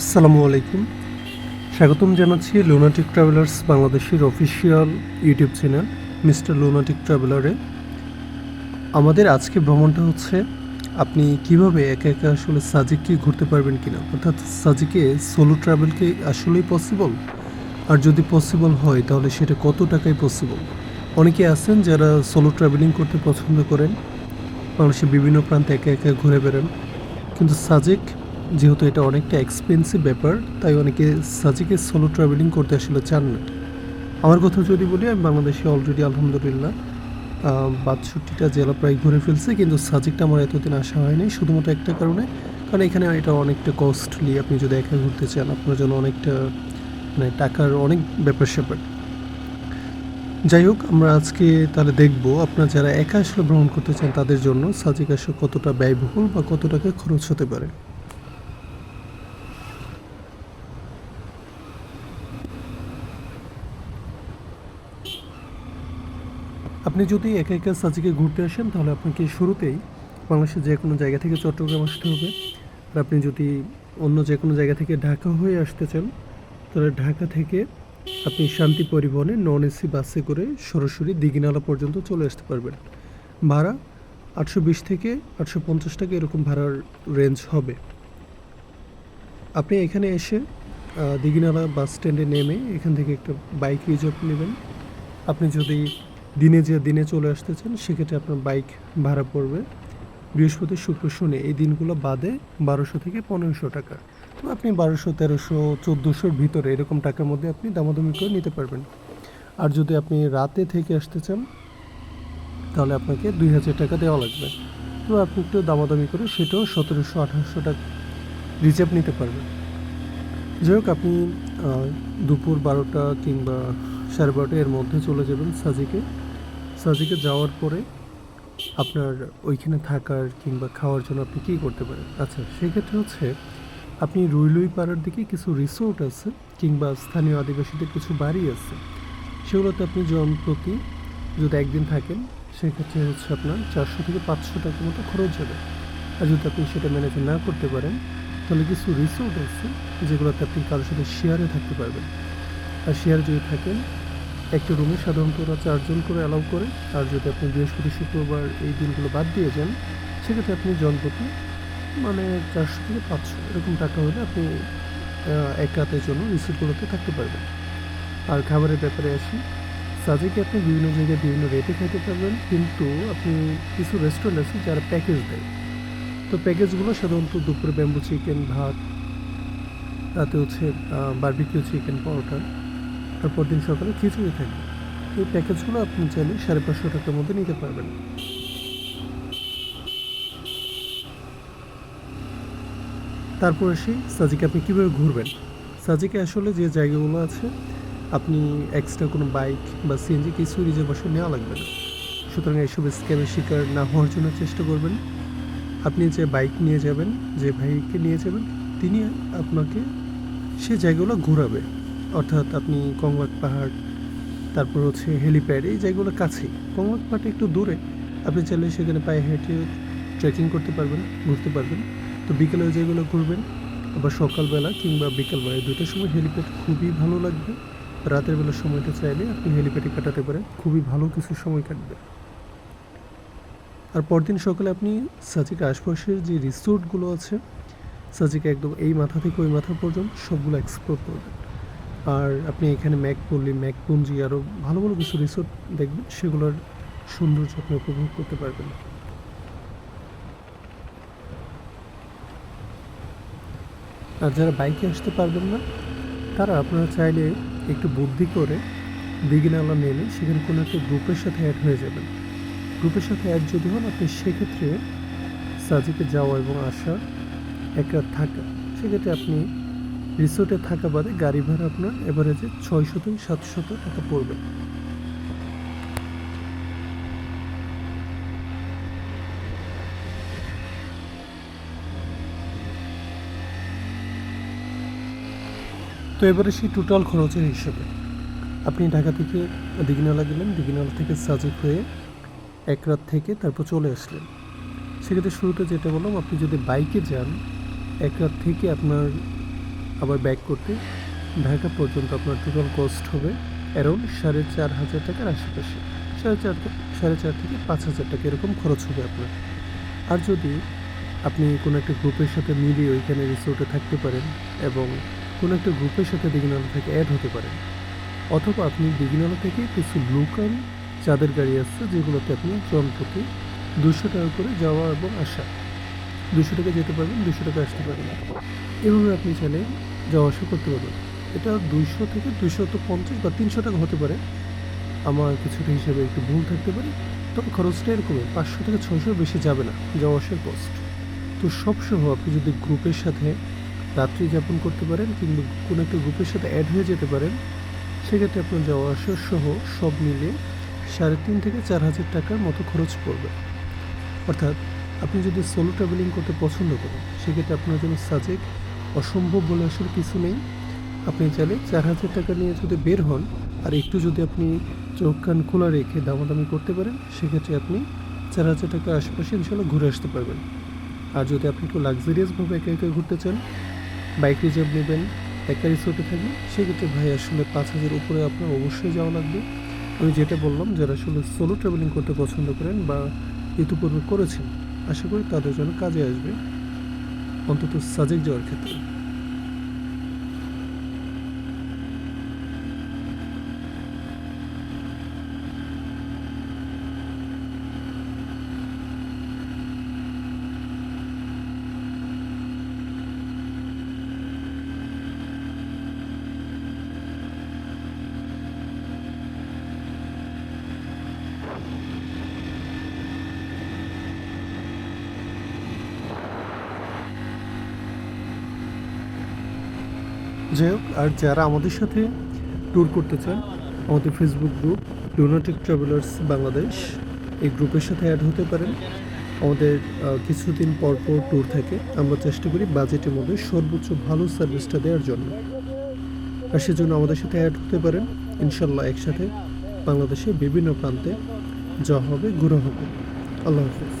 আসসালামু আলাইকুম। স্বাগতম জানাচ্ছি লুনাটিক ট্রাভেলার্স বাংলাদেশের official YouTube channel mister lunatic ট্রাভেলারে আমাদের আজকে ভ্রমণটা হচ্ছে, আপনি কীভাবে একা একা আসলে সাজিককে ঘুরতে পারবেন কিনা? অর্থাৎ সাজিকে সোলো ট্রাভেল কি আসলেই পসিবল আর যদি পসিবল হয়, তাহলে সেটা কত টাকায় পসিবল অনেকে আছেন যারা সোলো ট্রাভেলিং করতে পছন্দ করেন। বাংলাদেশের বিভিন্ন প্রান্তে একা একা ঘুরে বেড়ান। কিন্তু সাজেক যেহেতু এটা অনেকটা এক্সপেন্সিভ ব্যাপার, তাই অনেকে সাজিকে সোলো ট্রাভেলিং করতে আসলে চান না। আমার কথা যদি বলি, আমি বাংলাদেশে অলরেডি আলহামদুলিল্লাহ বাষট্টিটা জেলা প্রায় ঘুরে ফেলছি, কিন্তু সাজিকটা আমার এতদিন আসা হয়নি, শুধুমাত্র একটা কারণে। কারণ এখানে এটা অনেকটা কস্টলি আপনি যদি একা ঘুরতে চান, আপনার জন্য অনেকটা মানে টাকার অনেক ব্যাপার স্যাপার। যাই হোক, আমরা আজকে তাহলে দেখব, আপনারা যারা একা আসলে ভ্রমণ করতে চান, তাদের জন্য সাজিক আসলে কতটা ব্যয়বহুল বা কত টাকা খরচ হতে পারে। আপনি যদি একা একা সাজিকে ঘুরতে আসেন, তাহলে আপনাকে শুরুতেই বাংলাদেশের যে কোনো জায়গা থেকে চট্টগ্রাম আসতে হবে। আর আপনি যদি অন্য যে কোনো জায়গা থেকে ঢাকা হয়ে আসতে চান, তাহলে ঢাকা থেকে আপনি শান্তি পরিবহনে নন এসি বাসে করে সরাসরি দিঘিনালা পর্যন্ত চলে আসতে পারবেন। ভাড়া আটশো বিশ থেকে আটশো পঞ্চাশ টাকা এরকম ভাড়ার রেঞ্জ হবে। আপনি এখানে এসে দিঘিনালা বাস স্ট্যান্ডে নেমে এখান থেকে একটা বাইক রিজার্ভ নেবেন। আপনি যদি দিনে যে দিনে চলে আসতে চান সেক্ষেত্রে আপনার বাইক ভাড়া পড়বে। বৃহস্পতি, শুক্র, শনি এই দিনগুলো বাদে বারোশো থেকে পনেরোশো টাকা। তো আপনি বারোশো, তেরোশো, চোদ্দোশোর ভিতরে এরকম টাকার মধ্যে আপনি দামাদামি করে নিতে পারবেন। আর যদি আপনি রাতে থেকে আসতে চান, তাহলে আপনাকে দুই হাজার টাকা দেওয়া লাগবে। তো আপনি একটু দামাদামি করে সেটাও সতেরোশো, আঠারোশো টাকা রিজার্ভ নিতে পারবেন। যাই হোক, আপনি দুপুর বারোটা কিংবা সাড়ে বারোটা এর মধ্যে চলে যাবেন সাজিকে। সাজিকে যাওয়ার পরে আপনার ওইখানে থাকার কিংবা খাওয়ার জন্য আপনি কী করতে পারেন? আচ্ছা সেক্ষেত্রে হচ্ছে আপনি রুইলুই পাড়ার দিকে কিছু রিসোর্ট আছে কিংবা স্থানীয় আদিবাসীদের কিছু বাড়ি আছে। সেগুলোতে আপনি জন প্রতি যদি একদিন থাকেন, সেক্ষেত্রে হচ্ছে আপনার চারশো থেকে পাঁচশো টাকার মতো খরচ যাবে আর যদি আপনি সেটা ম্যানেজ না করতে পারেন, তাহলে কিছু রিসোর্ট আছে যেগুলোতে আপনি কারোর সাথে শেয়ারে থাকতে পারবেন। আর শেয়ার যদি থাকেন একটা রুমে সাধারণত ওরা চারজন করে অ্যালাউ করে। আর যদি আপনি বৃহস্পতি, শুক্রবার এই দিনগুলো বাদ দিয়ে যান, সেক্ষেত্রে আপনি জনপ্রতি মানে চারশো থেকে পাঁচশো এরকম টাকা হলে আপনি এক রাতের জন্য রিসোর্টগুলোতে থাকতে পারবেন। আর খাবারের ব্যাপারে আসি। সাজেকে আপনি বিভিন্ন জায়গায় বিভিন্ন রেটে খেতে পারবেন, কিন্তু আপনি কিছু রেস্টুরেন্ট আছে যারা প্যাকেজ দেয়। তো প্যাকেজগুলো সাধারণত দুপুরে ব্যাম্বু চিকেন ভাত রাতে হচ্ছে বারবিকিউ চিকেন পরোটা। তারপর দিন সকালে খিচুড়ি থাকে এই প্যাকেজগুলো আপনি চাইলে সাড়ে পাঁচশো টাকার মধ্যে নিতে পারবেন। তারপর আসি সাজিকে আপনি কীভাবে ঘুরবেন? সাজিকে আসলে যে জায়গাগুলো আছে, আপনি এক্সট্রা কোনো বাইক বা সিএনজি কিছু রিজার্ভেশন নেওয়া লাগবে না। সুতরাং এইসব স্ক্যামের শিকার না হওয়ার জন্য চেষ্টা করবেন। আপনি যে বাইক নিয়ে যাবেন, যে ভাইকে নিয়ে যাবেন, তিনি আপনাকে সে জায়গাগুলো ঘোরাবে। অর্থাৎ আপনি কংলাক পাহাড়, তারপর হচ্ছে হেলিপ্যাড, এই জায়গাগুলো কাছেই। কংলাক পাহাড়টা একটু দূরে। আপনি চাইলে সেখানে পায়ে হেঁটে ট্রেকিং করতে পারবেন, ঘুরতে পারবেন। তো বিকেলে ওই জায়গাগুলো ঘুরবেন, আবার সকালবেলা কিংবা বিকালবেলা দুটোর সময় হেলিপ্যাড খুবই ভালো লাগবে। রাতের বেলার সময়টা চাইলে আপনি হেলিপ্যাডে কাটাতে পারেন, খুবই ভালো কিছু সময় কাটবে। আর পরদিন সকালে আপনি সাজিক আশপাশের যে রিসোর্টগুলো আছে, সাজিকে একদম এই মাথা থেকে ওই মাথা পর্যন্ত সবগুলো এক্সপ্লোর করবেন। আর আপনি এখানে ম্যাকপল্লি ম্যাকপুঞ্জি আরও ভালো ভালো কিছু রিসোর্ট দেখবেন, সেগুলোর সৌন্দর্য আপনি উপভোগ করতে পারবেন। আর যারা বাইকে আসতে পারবেন না, তারা আপনারা চাইলে একটু বুদ্ধি করে দিঘিনালা নেমে সেখানে কোনো একটা গ্রুপের সাথে অ্যাড হয়ে যাবেন। গ্রুপের সাথে অ্যাড যদি হন, আপনি সেক্ষেত্রে সাজিকে যাওয়া এবং আসা, এক রাত থাকা, সেক্ষেত্রে আপনি রিসোর্টে থাকা বাদে গাড়ি ভাড়া আপনার এভারেজে ছয়শো থেকে সাতশত টাকা পড়বে। তো এবারে সেই টোটাল খরচের হিসেবে আপনি ঢাকা থেকে দিঘিনালা গেলেন, দিঘিনালা থেকে সাজেক হয়ে এক রাত থেকে তারপর চলে আসলেন। সেক্ষেত্রে শুরুতে যেটা বললাম, আপনি যদি বাইকে যান, এক রাত থেকে আপনার আবার ব্যাক করতে। ঢাকা পর্যন্ত আপনার টোটাল কস্ট হবে অ্যারাউন্ড সাড়ে চার হাজার টাকার আশেপাশে। সাড়ে চার সাড়ে চার থেকে পাঁচ হাজার টাকা এরকম খরচ হবে আপনার। আর যদি আপনি কোনো একটা গ্রুপের সাথে মিলিয়ে ওইখানে রিসোর্টে থাকতে পারেন এবং কোনো একটা গ্রুপের সাথে দিঘিনালা থেকে অ্যাড হতে পারেন, অথবা আপনি দিঘিনালা থেকে কিছু লোকাল চাঁদের গাড়ি আসছে যেগুলোতে আপনি জনপ্রতি দুশো টাকা করে যাওয়া এবং আসা। দুশো টাকা যেতে পারবেন, দুশো টাকা আসতে পারবেন। এভাবে আপনি চাইলে যাওয়া আসা করতে পারবেন এটা দুইশো থেকে দুশো তো পঞ্চাশ বা তিনশো টাকা হতে পারে। আমার কিছুটা হিসেবে একটু ভুল থাকতে পারে। তবে খরচটা এরকমই, পাঁচশো থেকে ছয়শোর বেশি যাবে না, যাওয়া আসার কস্ট তো সবসহ আপনি যদি গ্রুপের সাথে রাত্রি যাপন করতে পারেন কিংবা কোনো একটা গ্রুপের সাথে অ্যাড হয়ে যেতে পারেন, সেক্ষেত্রে আপনার যাওয়া আসা সহ সব মিলিয়ে সাড়ে তিন থেকে চার হাজার টাকার মতো খরচ পড়বে। অর্থাৎ আপনি যদি সোলো ট্রাভেলিং করতে পছন্দ করেন, সেক্ষেত্রে আপনার জন্য সাজেক অসম্ভব বলে আসলে কিছু নেই। আপনি চাইলে চার হাজার টাকা নিয়ে যদি বের হন, আর একটু যদি আপনি চোখ কান খোলা রেখে দামাদামি করতে পারেন, সেক্ষেত্রে আপনি চার হাজার টাকার আশেপাশে ইনশাল্লাহ ঘুরে আসতে পারবেন। আর যদি আপনি একটু লাক্সারিয়াসভাবে একা একা ঘুরতে চান বাইক রিজার্ভ নেবেন, একা রিসোর্টে থাকবেন, সেক্ষেত্রে ভাই আসলে পাঁচ হাজার উপরে আপনার অবশ্যই যাওয়া লাগবে। আমি যেটা বললাম, যারা আসলে সোলো ট্রাভেলিং করতে পছন্দ করেন বা ইতিপূর্বে করেছেন, আশা করি তাদের জন্য কাজে আসবে। অন্তত সাজেক যাওয়ার ক্ষেত্রে। যাই হোক, আর যারা আমাদের সাথে ট্যুর করতে চান, আমাদের Facebook group lunatic travellers Bangladesh এই গ্রুপের সাথে অ্যাড হতে পারেন। আমাদের কিছুদিন পর পর ট্যুর থাকে। আমরা চেষ্টা করি বাজেটের মধ্যে সর্বোচ্চ ভালো সার্ভিসটা দেওয়ার জন্য। আর সেজন্য আমাদের সাথে অ্যাড হতে পারেন। ইনশাল্লাহ একসাথে বাংলাদেশের বিভিন্ন প্রান্তে যাওয়া হবে, ঘোরা হবে। আল্লাহ হাফিজ।